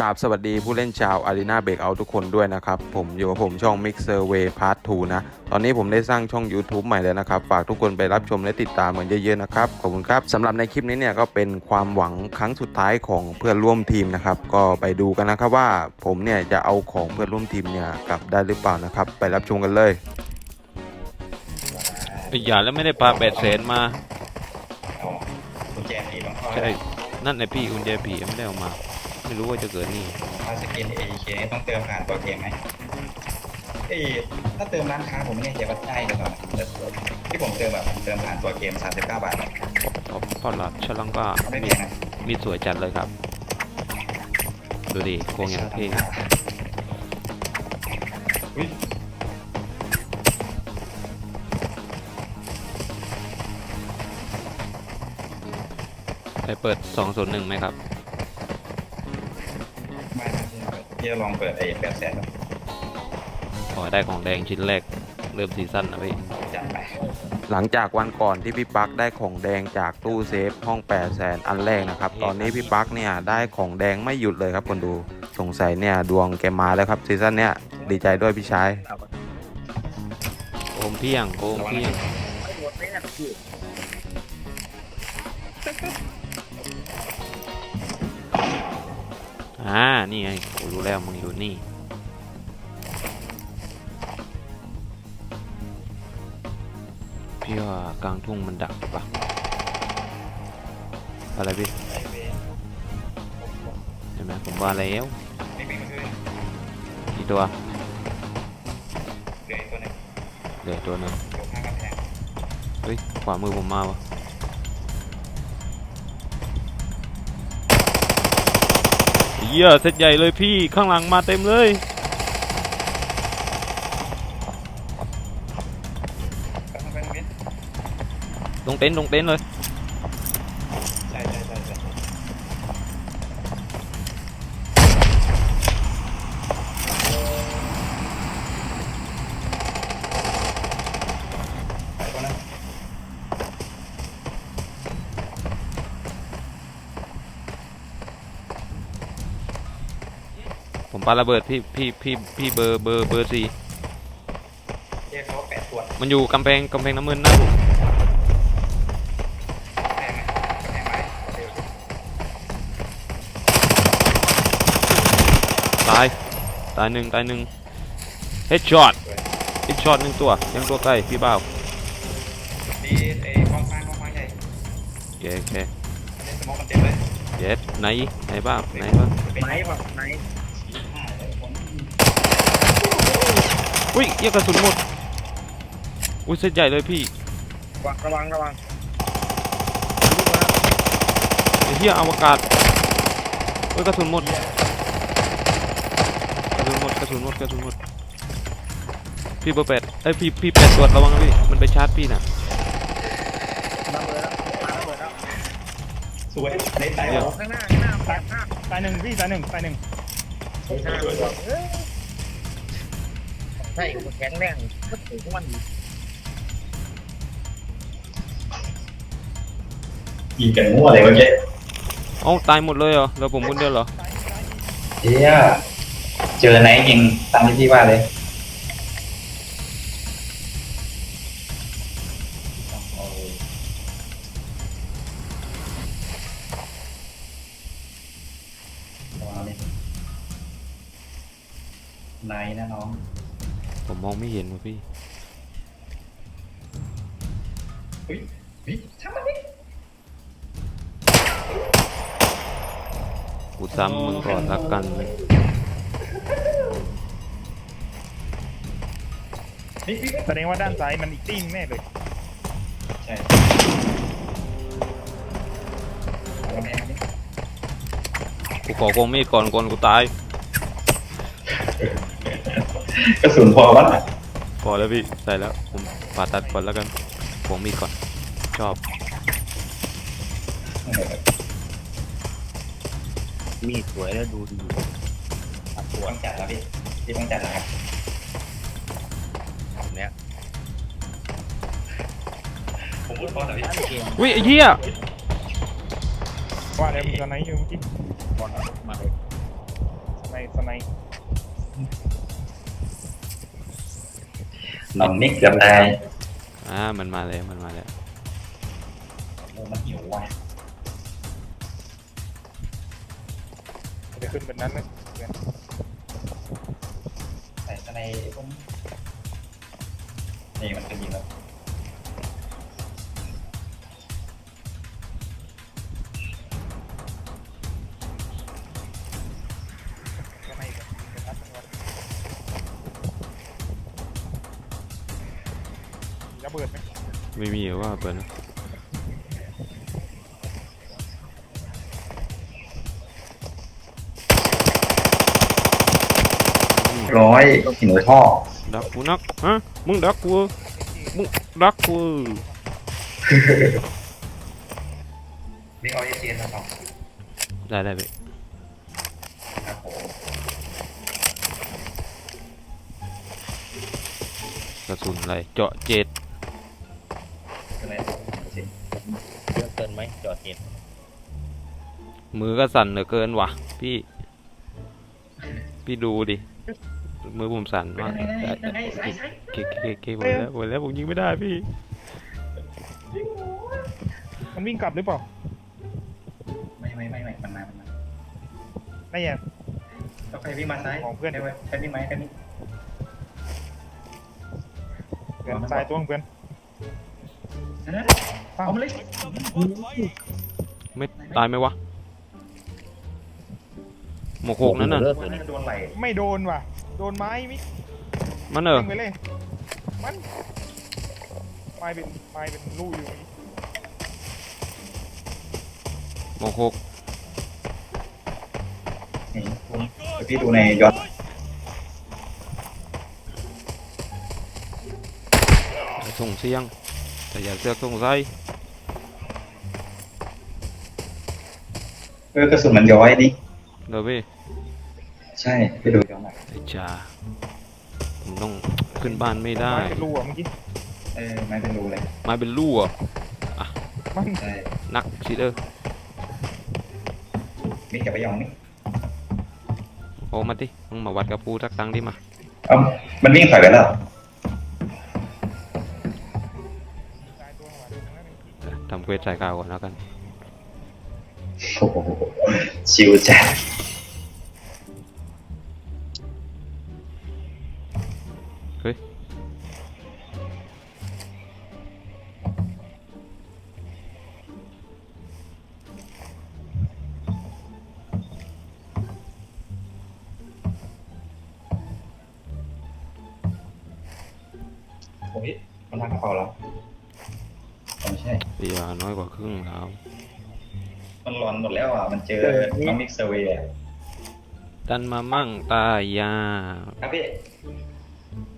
กราบสวัสดีผู้เล่นชาว Arena Breakout ทุกคนด้วยนะครับ ผมอยู่กับผมช่อง Mixer Way Part 2 นะ ตอนนี้ผมได้สร้างช่อง YouTube ใหม่แล้วนะครับ ฝากทุกคนไปรับชมและติดตามกันเยอะๆนะครับ ขอบคุณครับสำหรับในคลิปนี้เนี่ยก็เป็นความหวังครั้งสุดท้ายของเพื่อนร่วมทีมนะครับ ก็ไปดูกันนะครับว่าผมเนี่ยจะเอาของเพื่อนร่วมทีมเนี่ยกลับได้หรือเปล่านะครับ ไปรับชมกันเลยไอ้อย่าแล้วไม่ได้ปลาแปดแสนมากุญแจผีต้องเข้าใช่นั่นไอพี่กุญแจผีไม่ได้เอามา ไม่รู้ว่าจะเกิดนี่ถ้าสกิน AEK นี่ต้องเติมผ่านตัวเกมไหมเอ้ยถ้าเติมร้านค้าผมไม่แน่ใจว่าได้หรือเปล่านะแต่ที่ผมเติมแบบผมเติมผ่านตัวเกม 39 บาทนะพอพอหลับฉลังก็ไม่มีแพงนะมีสวยจัดเลยครับ ดูดิโคงอย่างเท่อุ้ยไปเปิด 2 0 1ไหมครับ ไม่นะ ที่จะลองเปิดไอ้แปดแสนขอได้ของแดงชิ้นแรก เริ่มซีซั่นนะพี่จัดไปหลังจากวันก่อนที่พี่ปักได้ของแดงจากตู้เซฟห้อง8 0 0แสนอันแรกนะครับ ตอนนี้พี่ปักเนี่ยได้ของแดงไม่หยุดเลยครับคนดูสงสัยเนี่ยดวงแกมาแล้วครับซีซั่นเนี้ยดีใจด้วยพี่ชายโอมเพียงโอมเพียง อ่า นี่ไงกูรู้แล้วมึงอยู่นี่ พี่ว่ากลางทุ่งมันดักปะอะไรพี่เห็นไหมผมว่าแล้วนี่เป็นคือกี่ตัวเหลืออีกตัวหนึงเหลือตัวหนึงอยู่ข้างกำแพงเฮ้ย ขวามือผมมาวะ หี้ยเซตใหญ่เลยพี่ข้างหลังมาเต็มเลย ตรงเป็นมิดลงเต็นท์ลงเต็นท์เลย ใช่ใช่ใช่ใช่ไปตัวนั้น ผม ปาระเบิดพี่พี่พี่พี่เบอร์เบอร์เบอร์สี่เรียกเขาแปดขวดมันอยู่กำแพงกำแพงน้ำมันหน้าผมแพงไหมแพงไหมเดี๋ยวตายตายหนึ่งตายหนึ่งเฮดช็อตเฮดช็อตหนึ่งตัวยังตัวใกล้พี่บ้าวดีไอ้กองฟางกองฟางใหญ่โอเคโอเคเล่นสโมองมันเต็มเลยเย็ดไหนไหนบ้างไหนบ้าง เป็นไนแบบไนสี่ห้าเลยผม อุ้ยเหี้ยกระสุนหมด อุ้ยเซตใหญ่เลยพี่ระวังระวังไอ้เหี้ยอวกาศเฮ้ยกระสุนหมด กระสุนหมดกระสุนหมดกระสุนหมด พี่เบอร์แปดเอ้ยพี่พี่แปดตรวจระวังนะพี่ มันไปชาร์จพี่น่ะสวยเล่นได้เดี๋ยวหรอข้างหน้าข้างหน้าตายหน้าตายหนึ่งพี่ตายหนึ่งตายหนึ่ง ใช่แข็งแรงก็ถึงมันยิงกันมั่วเลยเมื่อกี้เอ้าตายหมดเลยเหรอแล้วผมคนเดียวเหรอเฮียเจอไหนยิงตามที่พี่ว่าเลยนายนะน้อง ผมมองไม่เห็นว่ะพี่เฮ้ยเฮ้ยทำมันดิกูซ้ำมึงก่อนละกันนี่พี่แสดงว่าด้านซ้ายมันอีกติ้งแน่เลยใช่เอาแม่งดิกูขอโกงมีดก่อนก่อนกูตาย กระสุนพอวะน่ะพอแล้วพี่ใส่แล้วผมผ่าตัดก่อนแล้วกันโกงมีดก่อนชอบมีสวยแล้วดูดีต้องจัดแล้วพี่พี่ต้องจัดแล้วครับเนี้ยผมพูดพอแต่พี่อุ้ยไอ้เหี้ยว่าแล้วมีตอนไหนอยู่เมื่อกี้มาเลยในสไน น้องนิกเกือบตายอ่ามันมาแล้วมันมาแล้วโอ้มันหิวว่ะมันจะขึ้นเป็นนั้นเลยใส่สไนตรงนี่มันจะยิงแล้ว ระเบิดไหมไม่มีหรือว่าเปิดนะร้อยหิวท่อ ดักกูนักฮะมึงดักกูมึงดักกูนี่เอาเอเจนนะครับได้ได้ไปครับผมกระสุนอะไรเจาะเจ็ด นไหมจอดเห็นมือก็สั่นเหลือเกินว่ะ พี่ พี่ดูดิ มือผมสั่นมากเก๊กเก๊กเก๊กหมดแล้วหมดแล้วผมยิงไม่ได้พี่ มันวิ่งกลับหรือเปล่า ไม่ไม่ไม่ไม่มันมามันมาไม่แย่ต้องใครวิ่งมาซ้ายของเพื่อนใครวิ่งใครวิ่งมากันนี่เพื่อนตายตัวของเพื่อน เอามาเลยไม่ตายไหมวะหมกหกนั่นน่ะโดนไหลไม่โดนว่ะ โดนไม้มิมันเออ ยิงไปเลย มัน ไม้เป็นไม้เป็นลูกอยู่หมกหกนี่พี่ดูในย้อนส่งเสียงแต่อย่าเสือกส่งไส้ เออกระสุนมันย้อยดิเดี๋ยวพี่ใช่ไปดูย้อนหน่อยไอ้จ่าผมต้องขึ้นบ้านไม่ได้ ไม้เป็นรูอะเมื่อกี้เออไม่เป็นรูเลยมาเป็นลู่อะมันใช่นักชิเดอร์มิกอย่าไปยองนี่โอ้มาดิมึงมาวัดกับกูสักตังดิมา เอ้ามันวิ่งถอยไปแล้วตายตัวของมันนั่นเองทำเควสใส่กาวก่อนแล้วกัน โอ้โหชิวจัดเฮ้ยโอ้ยมันทางกระเป๋าแล้วไม่ใช่เสียน้อยกว่าครึ่งแล้ว มันร้อนหมดแล้วอะ มันเจอน้องมิกเซอร์เวย์อะดันมามั่งตายา ครับพี่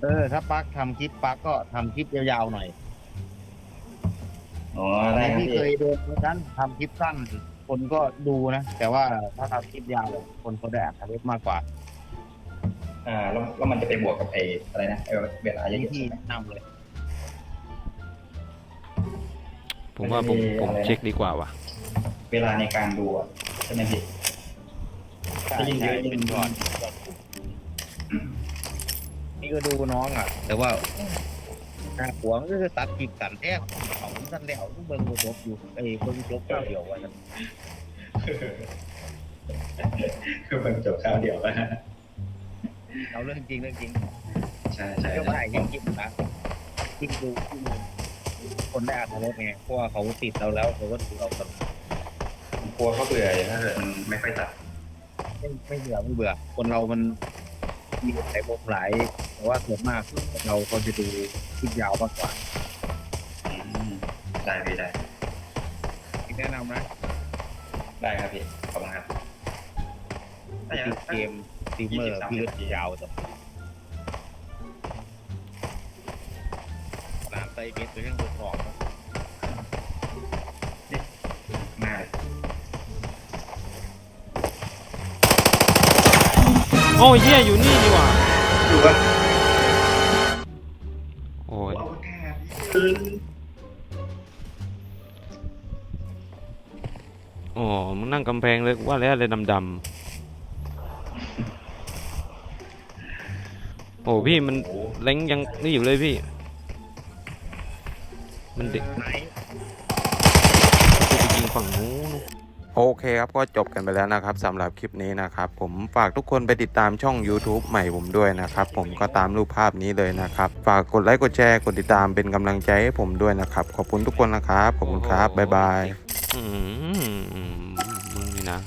เออ ถ้าปักทำคลิปปักก็ทำคลิปยาวๆหน่อยอ๋อได้ครับที่พี่ เคยโดนเหมือนกันทำคลิปสั้น คนก็ดูนะ แต่ว่าถ้าทำคลิปยาวคนเขาได้อ่านทวิตมากกว่าอ่า แล้วแล้วมันจะไปบวกกับไอ้อะไรนะไอ้เวลาเยที่อะๆ ที่ใช่ไหมแนะนำเลย ผมว่าผมมันมีผมอะไรนะเช็คดีกว่าว่ะ เวลาในการดูอะใช่ไหมพี่ใช่ได้ยินเยใช่อะเป็นก่อนนี่ก็ดูน้องอะ แต่ว่าหน้าหัวมันก็คือตัดคลิปตันแท้ของสั้นแล้วเบิ่งบ่จบอยู่ไอ้เบิ่งจบเจ้าเดียววันนั้นคือมันจบข้าวเดียวแล้วเอาเรื่องจริงเรื่องจริงใช่ใช่ก็ไม่ได้ยังคลิปนะคลิปดูคลิปดูคนได้อ่านทวิตไงเพราะว่าเขาติดเราแล้วเขาก็ดูเราตลอด กลัวเขาเบื่อถ้าเกิดมันไม่ค่อยตัดไม่ไม่เบื่อไม่เบื่อ คนเรามันมีหลายมุมหลายแต่ว่าส่วนมากเราก็จะดูคลิปยาวมากกว่าอืมได้พี่ได้แนะนำนะได้ครับพี่ ขอบคุณครับถ้าอย่างตินั้นดเกมสตรีมเมอร์พี่ก็ยาวแต่น้ำไตเบสเป็นเรื่องทดสอบนะ โอ้ยเหี้ยอยู่นี่ดีกว่าดูว่าโอ้ยอวกาศอ๋อมึงนั่งกำแพงเลยว่าแล้วอะไรดำโอ้พี่มันเล้งยังนี่อยู่เลยพี่ มันเด็กไหนจะไปยิงฝั่งนู้น โอเคครับก็จบกันไปแล้วนะครับสำหรับคลิปนี้นะครับ ผมฝากทุกคนไปติดตามช่อง YouTube ใหม่ผมด้วยนะครับ ผมก็ตามรูปภาพนี้เลยนะครับ ฝากกดไลค์กดแชร์กดติดตามเป็นกำลังใจให้ผมด้วยนะครับ ขอบคุณทุกคนนะครับ ขอบคุณครับบ๊ายบายอืมมึงนี่นะ